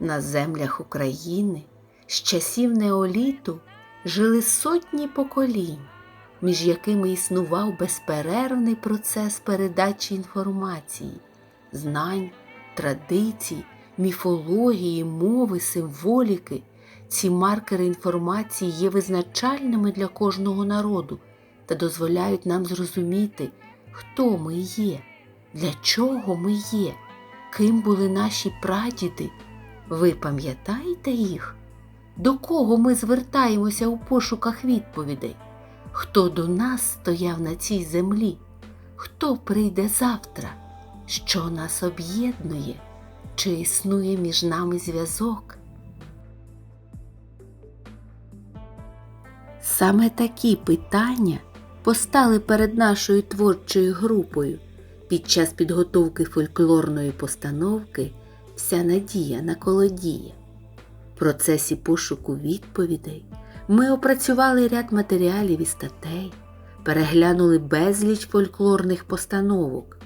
На землях України з часів неоліту жили сотні поколінь, між якими існував безперервний процес передачі інформації, знань, традицій, міфології, мови, символіки. Ці маркери інформації є визначальними для кожного народу та дозволяють нам зрозуміти, хто ми є, для чого ми є, ким були наші прадіди. Ви пам'ятаєте їх? До кого ми звертаємося у пошуках відповідей? Хто до нас стояв на цій землі? Хто прийде завтра? Що нас об'єднує? Чи існує між нами зв'язок? Саме такі питання постали перед нашою творчою групою під час підготовки фольклорної постановки Вся надія на колодія. В процесі пошуку відповідей ми опрацювали ряд матеріалів і статей, переглянули безліч фольклорних постановок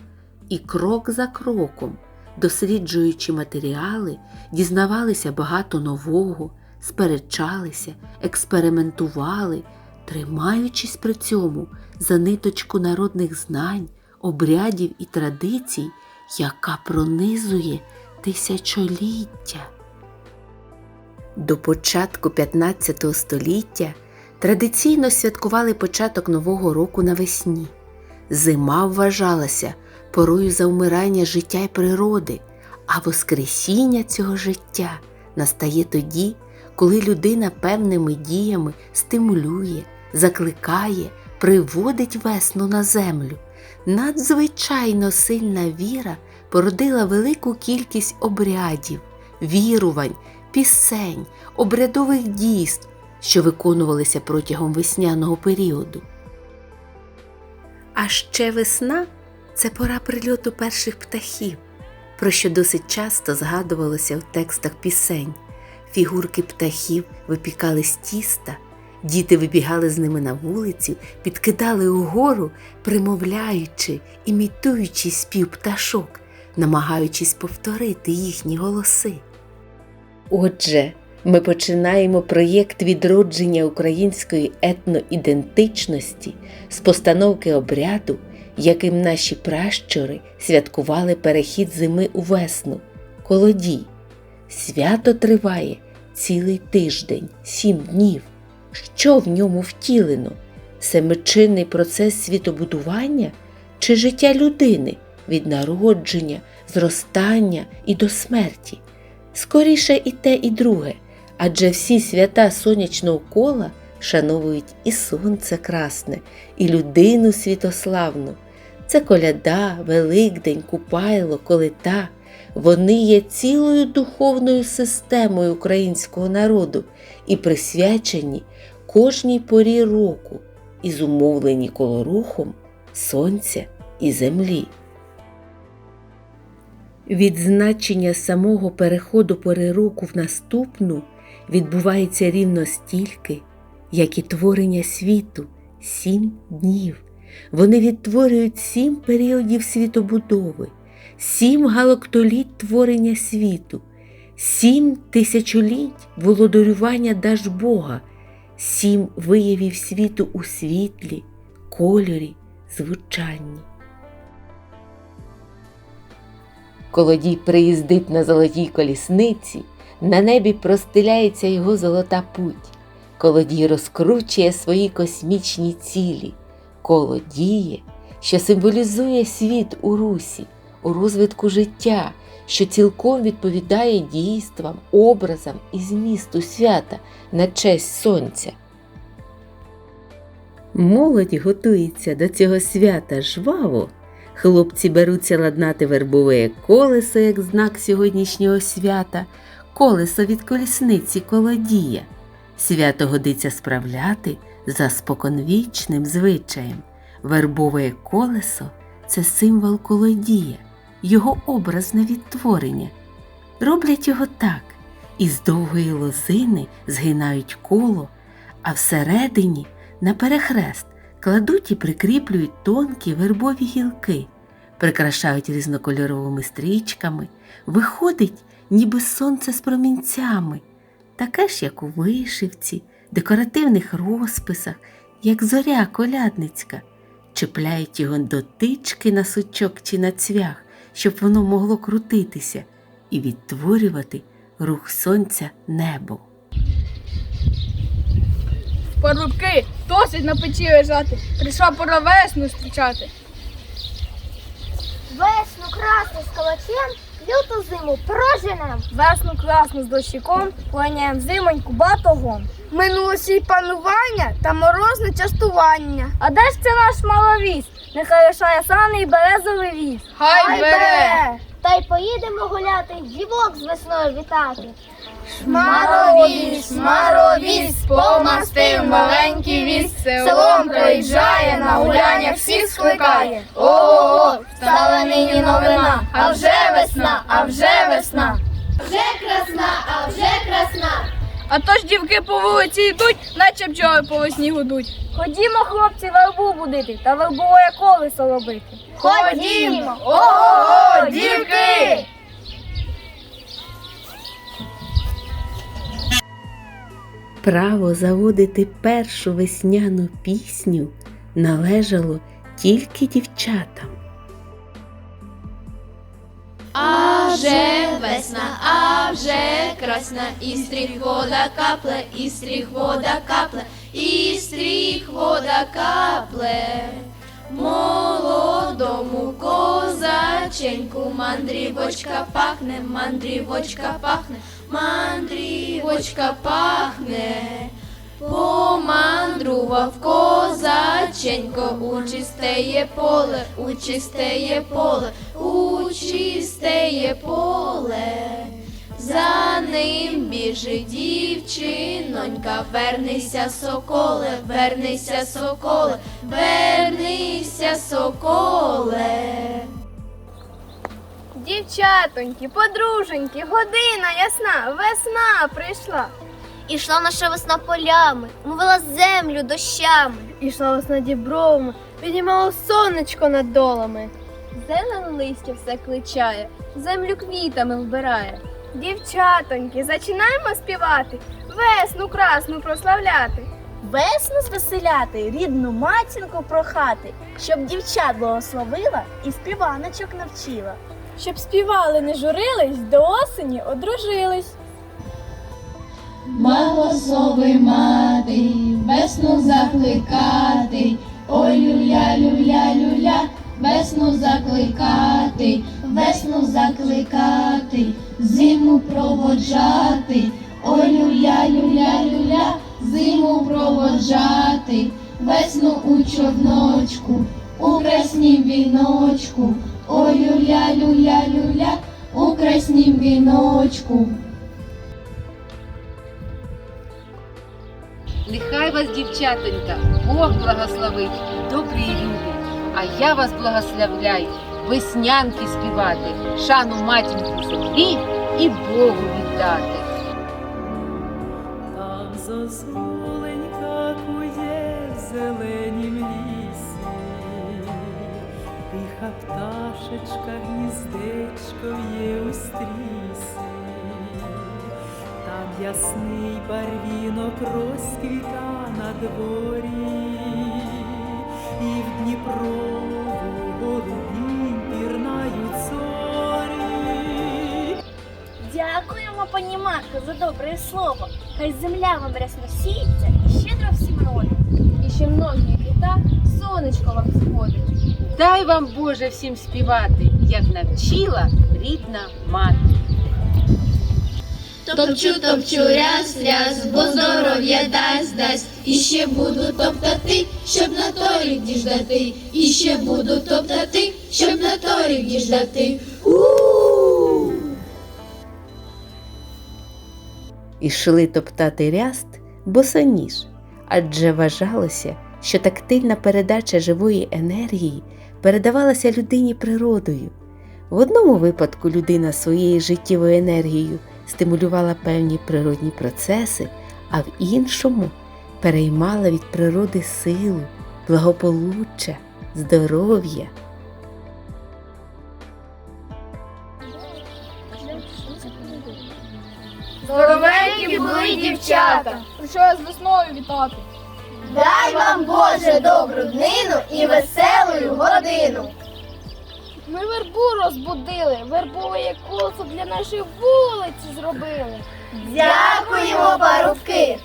і крок за кроком, досліджуючи матеріали, дізнавалися багато нового, сперечалися, експериментували, тримаючись при цьому за ниточку народних знань, обрядів і традицій, яка пронизує тисячоліття. До початку 15 століття традиційно святкували початок Нового року навесні. Зима вважалася порою завмирання життя й природи, а Воскресіння цього життя настає тоді, коли людина певними діями стимулює, закликає, приводить весну на землю. Надзвичайно сильна віра породила велику кількість обрядів, вірувань, пісень, обрядових дійств, що виконувалися протягом весняного періоду. А ще весна це пора прильоту перших птахів, про що досить часто згадувалося в текстах пісень. Фігурки птахів випікали з тіста, діти вибігали з ними на вулицю, підкидали угору, примовляючи, імітуючи спів пташок, намагаючись повторити їхні голоси. Отже, ми починаємо проєкт відродження української етноідентичності з постановки обряду, яким наші пращури святкували перехід зими у весну, колодій. Свято триває цілий тиждень, сім днів. Що в ньому втілено? Семичинний процес світобудування чи життя людини від народження, зростання і до смерті? Скоріше і те, і друге, адже всі свята сонячного кола шановують і сонце красне, і людину світославну. Це коляда, Великдень, Купайло, Колита. Вони є цілою духовною системою українського народу і присвячені кожній порі року і зумовлені колорухом сонця і землі. Відзначення самого переходу пори року в наступну відбувається рівно стільки, як і творення світу сім днів. Вони відтворюють сім періодів світобудови, сім галактоліт творення світу, сім тисячоліть володарювання Дажбога, сім виявів світу у світлі, кольорі, звучанні. Колодій приїздить на золотій колісниці, на небі простиляється його золота путь. Колодій розкручує свої космічні цілі, колодіє, що символізує світ у русі, у розвитку життя, що цілком відповідає дійствам, образам і змісту свята на честь сонця. Молодь готується до цього свята жваво. Хлопці беруться ладнати вербове колесо як знак сьогоднішнього свята, колесо від колісниці колодія. Свято годиться справляти за споконвічним звичаєм. Вербове колесо це символ колодія, його образне відтворення. Роблять його так, із довгої лозини згинають коло, а всередині на перехрест кладуть і прикріплюють тонкі вербові гілки, прикрашають різнокольоровими стрічками, виходить, ніби сонце з промінцями, таке ж, як у вишивці, декоративних розписах, як зоря колядницька, чіпляють його дотички на сучок чи на цвях, щоб воно могло крутитися і відтворювати рух сонця небом. Парубки, досить на печі лежати. Прийшла пора весну зустрічати. Весну красну з калачем, люту зиму проженем. Весну красну з дощиком, планяєм зимоньку батогом. Минулося й панування та морозне частування. А де ж це наш маловіз? Нехай лишає сани і березовий віз. Хай бере! Та й поїдемо гуляти, дівок з весною вітати. Шмаровіс, шмаровіс, помастив маленький віз, селом проїжджає, на гуляння всіх скликає. О, стала нині новина, а вже весна, а вже весна. Вже красна, а вже красна. А то ж дівки по вулиці йдуть, наче бджоли по весні гудуть. Ходімо, хлопці, вербу будити та вербове колесо робити. Ходімо! Ого, дівки! Право заводити першу весняну пісню належало тільки дівчатам. А вже весна, а вже красна, і стріх вода капле, і стріх вода капле, і стріх вода капле. Молодому козаченьку мандрівочка пахне, мандрівочка пахне, мандрівочка пахне. Помандрував козаченько у чистеє поле, у чистеє поле, у чистеє поле. За ним біжить дівчинонька, вернися, соколе, вернися, соколе, вернися, соколе. Дівчатоньки, подруженьки, година ясна, весна прийшла. Ішла наша весна полями, мовила землю дощами. Ішла весна дібровами, піднімало сонечко над долами. Зелене листя все кличає, землю квітами вбирає. Дівчатоньки, зачинаємо співати, весну красну прославляти. Весну звеселяти, рідну матінку прохати, щоб дівчат благословила і співаночок навчила. Щоб співали, не журились, до осені одружились. Благослови мати, весну закликати, ой люля, люля, люля, весну закликати, весну закликати, зиму проводжати, ой люля, люля, люля, зиму проводжати, весну у чорночку, у краснім віночку, ой люля, люля, люля, у краснім віночку. Нехай вас, дівчатонька, Бог благословить, добрі а я вас благословляю веснянки співати, шану матінку землі і Богу віддати. Там зозуленька кує в зеленім лісі, тиха пташечка гніздечко в'є у стрісі, там ясний барвінок розквіта на дворі, і в Дніпрову пірнають зорі. Дякуємо, пані Марко, за добре слово. Хай земля вам рясно сіється і щедро всім родить. І ще многі літа сонечко вам сходить. Дай вам Боже всім співати, як навчила рідна мати. Топчу, топчу, раз, раз, бо здоров'я дасть, дасть, і ще буду топтати, щоб на торік діждати, і ще буду топтати, щоб на торік діждати. У-у-у! Ішли топтати ряст босоніж, адже вважалося, що тактильна передача живої енергії передавалася людині природою. В одному випадку людина своєю життєвою енергією стимулювала певні природні процеси, а в іншому переймала від природи силу, благополуччя, здоров'я. Здоровенькі були дівчата. Прийшов я з весною вітати. Дай вам Боже добру днину і веселую годину. Ми вербу розбудили, вербове колесо для нашої вулиці зробили. Дякуємо, парубки!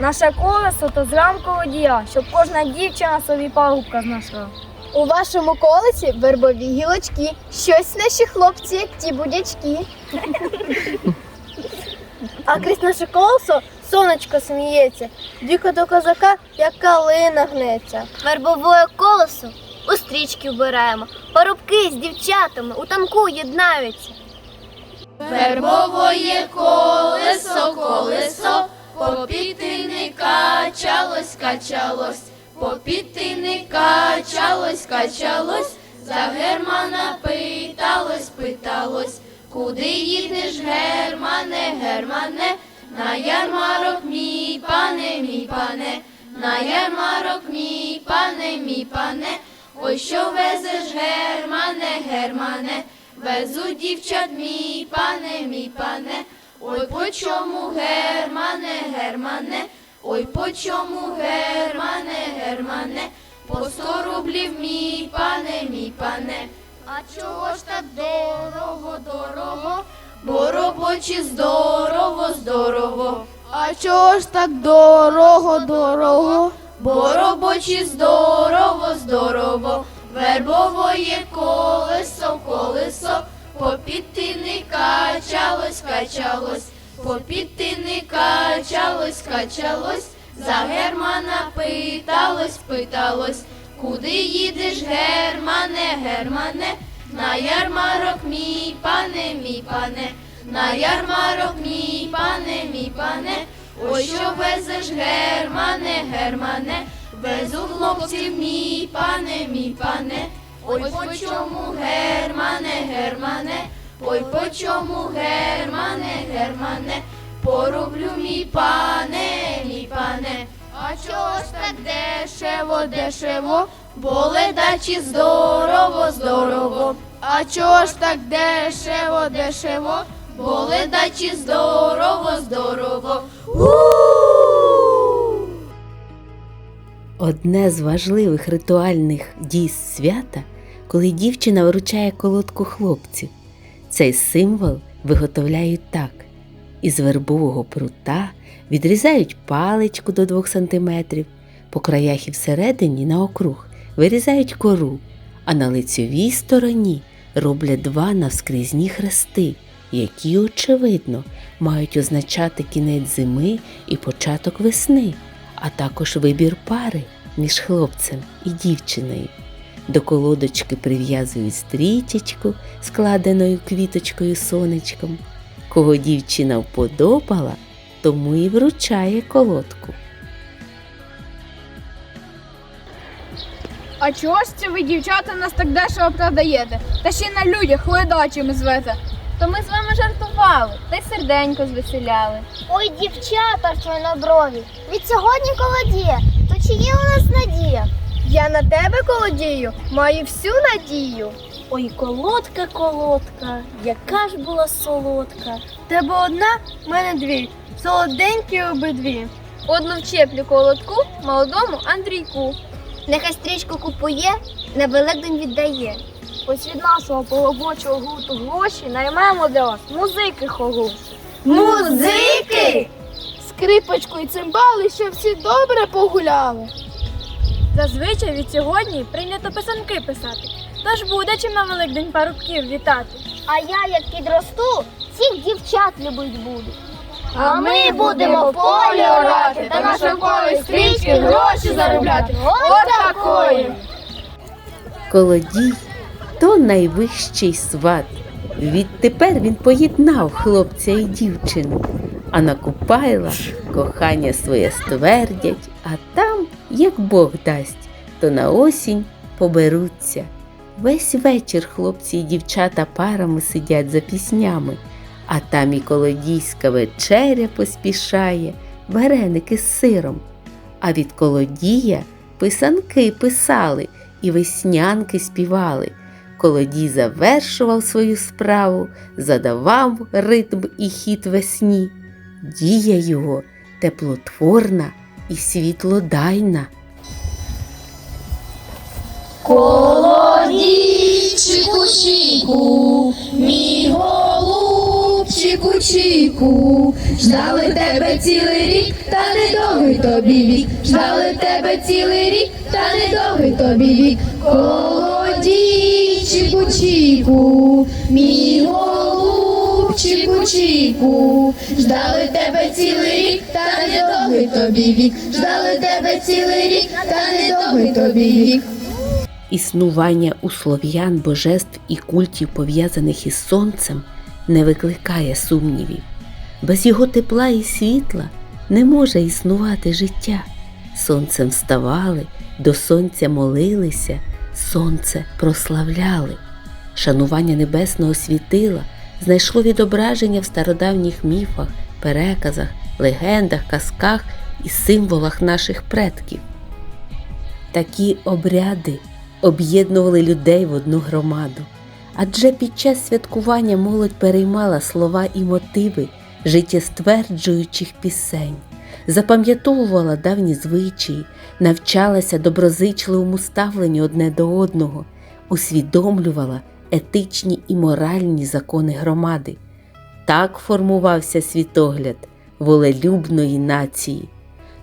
Наше колесо то зранку водія, щоб кожна дівчина собі парубка знайшла. У вашому колесі вербові гілочки. Щось наші хлопці, як ті будячки. А крізь наше колесо сонечко сміється. Діко до козака, як калина гнеться. Вербовое колесо у стрічки вбираємо. Парубки з дівчатами у танку єднаються. Вербовоє колесо, колесо, попіти качалось, качалось, попіти качалось, качалось, за Германа питалось, питалось, куди їдеш, Германе, Германе, на ярмарок, мій пане, мій пане, на ярмарок, мій пане, мій пане, ой, що везеш, Германе, Германе, Везу дівчат, мій пане, мій пане, ой по чому германе, германе, ой по чому германе, германе, по сто рублів, мій пане, мій пане. А чого ж так дорого, дорого? Бо робочі здорово, здорово. А чого ж так дорого, дорого? Бо робочі здорово, здорово, вербовоє колесо, колесо, попіти не качалось, качалось, попіти не качалось, качалось, за Германа питалось, питалось, куди їдеш, Германе, Германе, на ярмарок, мій пане, мій пане, на ярмарок, мій пане, мій пане. Ой, що везеш, Германе, Германе, везу хлопців, мій пане, мій пане, ой, по чому, Германе, Германе, ой, по чому, Германе, Германе, пороблю, мій пане, мій пане. А чого ж так дешево, дешево, бо ледачі здорово, здорово. А чого ж так дешево, дешево, бо ледачі здорово, здорово. Одне з важливих ритуальних дій свята, коли дівчина вручає колодку хлопцю. Цей символ виготовляють так: із вербового прута відрізають паличку до 2 см, по краях і всередині на округ вирізають кору, а на лицьовій стороні роблять два навскрізні хрести, які, очевидно, мають означати кінець зими і початок весни, а також вибір пари між хлопцем і дівчиною. До колодочки прив'язують стрічечку, складеною квіточкою сонечком. Кого дівчина вподобала, тому і вручає колодку. А чого ж це ви, дівчата, нас так дешево продаєте? Та ще й на людях ледачими звете. То ми з вами жартували, та й серденько звеселяли. Ой, дівчата чорноброві, від сьогодні колодіє, то чи є у нас надія? Я на тебе колодію, маю всю надію. Ой, колодка, колодка, яка ж була солодка. Тебе одна, в мене дві. Солоденькі обидві. Одну вчеплю колодку молодому Андрійку. Нехай стрічку купує, на Великдень віддає. Ось від нашого полобочого гурту гроші наймемо для вас музики хороші. Музики! Скрипочку і цимбали, щоб всі добре погуляли. Зазвичай від сьогодні прийнято писанки писати. Тож буде чим на Великдень парубків вітати. А я, як підросту, всіх дівчат любить буду. А ми будемо полі орати та на шовковій стрічці гроші заробляти. От такої! Колодій то найвищий сват. Відтепер він поєднав хлопця і дівчину, а на Купайла кохання своє ствердять, а там, як Бог дасть, то на осінь поберуться. Весь вечір хлопці і дівчата парами сидять за піснями, А там і колодійська вечеря поспішає, вареники з сиром. А від колодія писанки писали і веснянки співали. Колодій завершував свою справу, задавав ритм і хід весні. Дія його теплотворна і світлодайна. Колодійчику чіку, мій голубчику чіку, ждали тебе цілий рік, та недовгий тобі вік, ждали тебе цілий рік, та недовгий тобі вік. Колодійчику чіку, мій голубчику чіку, ждали тебе цілий рік, та недовгий тобі вік, ждали тебе цілий рік, та недовгий тобі вік. Існування у слов'ян божеств і культів, пов'язаних із сонцем, не викликає сумнівів. Без його тепла і світла не може існувати життя. Сонцем вставали, до сонця молилися, сонце прославляли. Шанування небесного світила знайшло відображення в стародавніх міфах, переказах, легендах, казках і символах наших предків. Такі обряди об'єднували людей в одну громаду. Адже під час святкування молодь переймала слова і мотиви життєстверджуючих пісень, запам'ятовувала давні звичаї, навчалася доброзичливому ставленню одне до одного, усвідомлювала етичні і моральні закони громади. Так формувався світогляд волелюбної нації.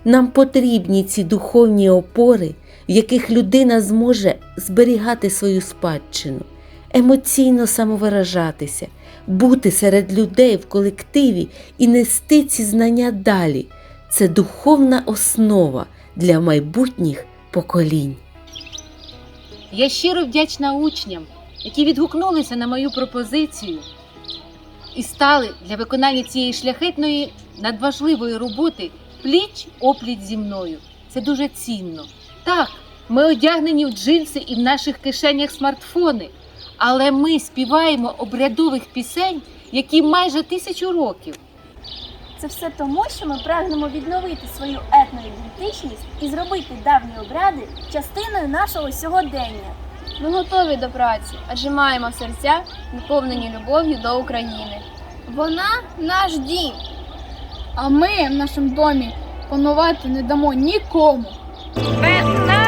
Нам потрібні ці духовні опори, в яких людина зможе зберігати свою спадщину, емоційно самовиражатися, бути серед людей в колективі і нести ці знання далі. Це духовна основа для майбутніх поколінь. Я щиро вдячна учням, які відгукнулися на мою пропозицію і стали для виконання цієї шляхетної надважливої роботи пліч опліч зі мною. Це дуже цінно. Так, ми одягнені в джинси і в наших кишенях смартфони, але ми співаємо обрядових пісень, які майже тисячу років. Це все тому, що ми прагнемо відновити свою етноідентичність і зробити давні обряди частиною нашого сьогодення. Ми готові до праці, адже маємо серця, наповнені любов'ю до України. Вона наш дім. А ми в нашому домі панувати не дамо нікому. Без